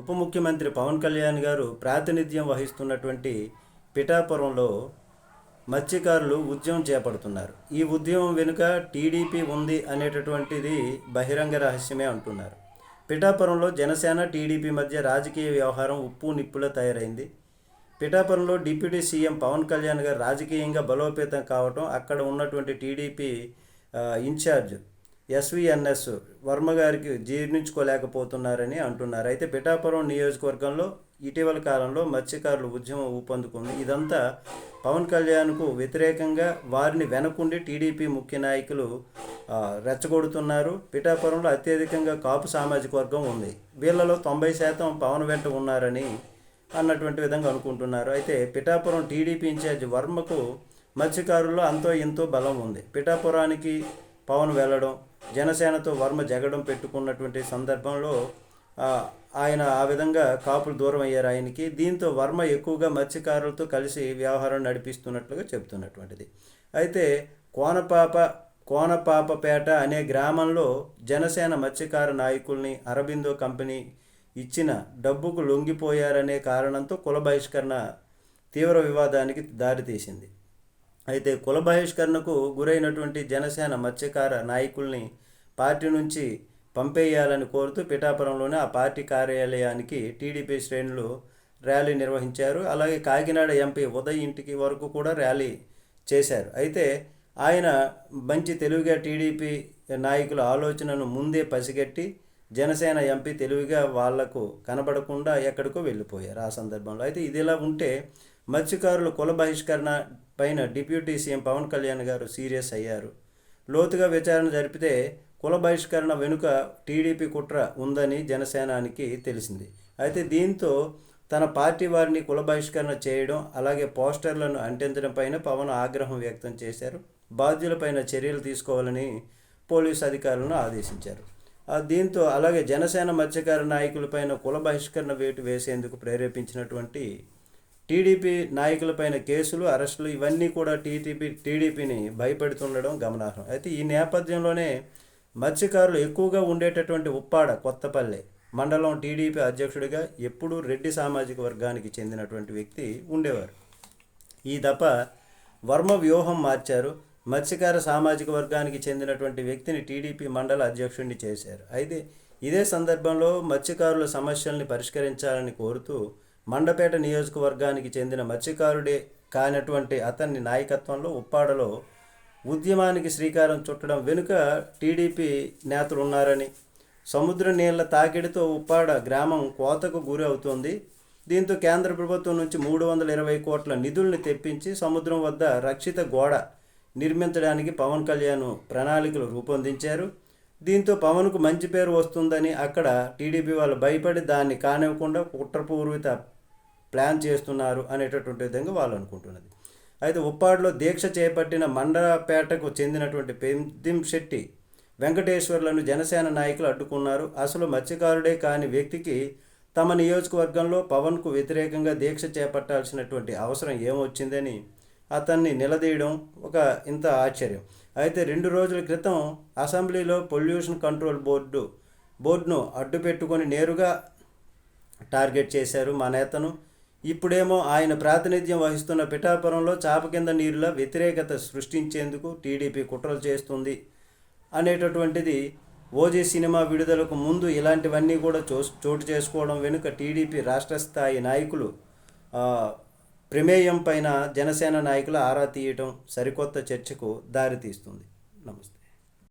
ఉప ముఖ్యమంత్రి పవన్ కళ్యాణ్ గారు ప్రాతినిధ్యం వహిస్తున్నటువంటి పిఠాపురంలో మత్స్యకారులు ఉద్యమం చేపడుతున్నారు. ఈ ఉద్యమం వెనుక టీడీపీ ఉంది అనేటటువంటిది బహిరంగ రహస్యమే అంటున్నారు. పిఠాపురంలో జనసేన టీడీపీ మధ్య రాజకీయ వ్యవహారం ఉప్పు నిప్పులో తయారైంది. పిఠాపురంలో డిప్యూటీ సీఎం పవన్ కళ్యాణ్ గారు రాజకీయంగా బలోపేతం కావటం అక్కడ ఉన్నటువంటి టీడీపీ ఇన్ఛార్జ్ ఎస్విఎన్ఎస్ వర్మ గారికి జీర్ణించుకోలేకపోతున్నారని అంటున్నారు. అయితే పిఠాపురం నియోజకవర్గంలో ఇటీవల కాలంలో మత్స్యకారులు ఉద్యమం ఊపందుకుంది. ఇదంతా పవన్ కళ్యాణ్కు వ్యతిరేకంగా వారిని వెనకుండి టీడీపీ ముఖ్య నాయకులు రెచ్చగొడుతున్నారు. పిఠాపురంలో అత్యధికంగా కాపు సామాజిక వర్గం ఉంది. వీళ్ళలో తొంభై శాతం పవన్ వెంట ఉన్నారని అన్నటువంటి విధంగా అనుకుంటున్నారు. అయితే పిఠాపురం టీడీపీ ఇన్ఛార్జ్ వర్మకు మత్స్యకారుల్లో అంతో ఎంతో బలం ఉంది. పిఠాపురానికి పవన్ వెళ్ళడం జనసేనతో వర్మ జగడం పెట్టుకున్నటువంటి సందర్భంలో ఆయన ఆ విధంగా కాపులు దూరం అయ్యారు ఆయనకి. దీంతో వర్మ ఎక్కువగా మత్స్యకారులతో కలిసి వ్యవహారం నడిపిస్తున్నట్లుగా చెప్తున్నటువంటిది అయితే కోనపాప కోనపాపపేట అనే గ్రామంలో జనసేన మత్స్యకార నాయకుల్ని అరబిందో కంపెనీ ఇచ్చిన డబ్బుకు లొంగిపోయారనే కారణంతో కుల బహిష్కరణ తీవ్ర వివాదానికి దారితీసింది. అయితే కుల బహిష్కరణకు గురైనటువంటి జనసేన మత్స్యకార నాయకుల్ని పార్టీ నుంచి పంపేయాలని కోరుతూ పిఠాపురంలోని ఆ పార్టీ కార్యాలయానికి టీడీపీ శ్రేణులు ర్యాలీ నిర్వహించారు. అలాగే కాకినాడ ఎంపీ ఉదయ్ ఇంటికి వరకు కూడా ర్యాలీ చేశారు. అయితే ఆయన మంచి తెలివిగా టీడీపీ నాయకుల ఆలోచనను ముందే పసిగట్టి జనసేన ఎంపీ తెలివిగా వాళ్ళకు కనబడకుండా ఎక్కడికో వెళ్ళిపోయారు ఆ సందర్భంలో. అయితే ఇదిలా ఉంటే మత్స్యకారుల కుల బహిష్కరణ పైన డిప్యూటీ సీఎం పవన్ కళ్యాణ్ గారు సీరియస్ అయ్యారు. లోతుగా విచారణ జరిపితే కుల బహిష్కరణ వెనుక టీడీపీ కుట్ర ఉందని జనసేనానికి తెలిసింది. అయితే దీంతో తన పార్టీ వారిని కుల బహిష్కరణ చేయడం అలాగే పోస్టర్లను అంటించడం పైన పవన్ ఆగ్రహం వ్యక్తం చేశారు. బాధ్యులపైన చర్యలు తీసుకోవాలని పోలీసు అధికారులను ఆదేశించారు. దీంతో అలాగే జనసేన మత్స్యకార నాయకులపైన కుల బహిష్కరణ వేటు వేసేందుకు ప్రేరేపించినటువంటి టీడీపీ నాయకులపైన కేసులు అరెస్టులు ఇవన్నీ కూడా టీడీపీ టీడీపీని భయపెడుతుండడం గమనార్హం. అయితే ఈ నేపథ్యంలోనే మత్స్యకారులు ఎక్కువగా ఉండేటటువంటి ఉప్పాడ కొత్తపల్లె మండలం టీడీపీ అధ్యక్షుడిగా ఎప్పుడూ రెడ్డి సామాజిక వర్గానికి చెందినటువంటి వ్యక్తి ఉండేవారు. ఈ దప వర్మ వ్యూహం మార్చారు. మత్స్యకార సామాజిక వర్గానికి చెందినటువంటి వ్యక్తిని టీడీపీ మండల అధ్యక్షుడిని చేశారు. అయితే ఇదే సందర్భంలో మత్స్యకారుల సమస్యల్ని పరిష్కరించాలని కోరుతూ మండపేట నియోజకవర్గానికి చెందిన మత్స్యకారుడే కానటువంటి అతన్ని నాయకత్వంలో ఉప్పాడలో ఉద్యమానికి శ్రీకారం చుట్టడం వెనుక టీడీపీ నేతలు ఉన్నారని సముద్ర నీళ్ళ తాకిడితో ఉప్పాడ గ్రామం కోతకు గురి అవుతోంది. దీంతో కేంద్ర ప్రభుత్వం నుంచి మూడు వందల ఇరవై కోట్ల నిధుల్ని తెప్పించి సముద్రం వద్ద రక్షిత గోడ నిర్మించడానికి పవన్ కళ్యాణ్ ప్రణాళికలు రూపొందించారు. దీంతో పవన్కు మంచి పేరు వస్తుందని అక్కడ టీడీపీ వాళ్ళు భయపడి దాన్ని కానివ్వకుండా కుట్రపూర్విత ప్లాన్ చేస్తున్నారు అనేటటువంటి విధంగా వాళ్ళు అనుకుంటున్నది. అయితే ఉప్పాడులో దీక్ష చేపట్టిన మండలపేటకు చెందినటువంటి పెందిం శెట్టి వెంకటేశ్వర్లను జనసేన నాయకులు అడ్డుకున్నారు. అసలు మత్స్యకారుడే కాని వ్యక్తికి తమ నియోజకవర్గంలో పవన్కు వ్యతిరేకంగా దీక్ష చేపట్టాల్సినటువంటి అవసరం ఏమొచ్చిందని అతన్ని నిలదీయడం ఒక ఇంత ఆశ్చర్యం. అయితే రెండు రోజుల క్రితం అసెంబ్లీలో పొల్యూషన్ కంట్రోల్ బోర్డు బోర్డును అడ్డు పెట్టుకొని నేరుగా టార్గెట్ చేశారు మా నేతను. ఇప్పుడేమో ఆయన ప్రాతినిధ్యం వహిస్తున్న పిఠాపురంలో చాప కింద నీరుల వ్యతిరేకత సృష్టించేందుకు టీడీపీ కుట్రలు చేస్తుంది అనేటటువంటిది ఓజీ సినిమా విడుదలకు ముందు ఇలాంటివన్నీ కూడా చో చోటు చేసుకోవడం వెనుక టీడీపీ రాష్ట్ర స్థాయి నాయకులు ప్రమేయం పైన జనసేన నాయకులు ఆరా తీయటం సరికొత్త చర్చకు దారితీస్తుంది. నమస్తే.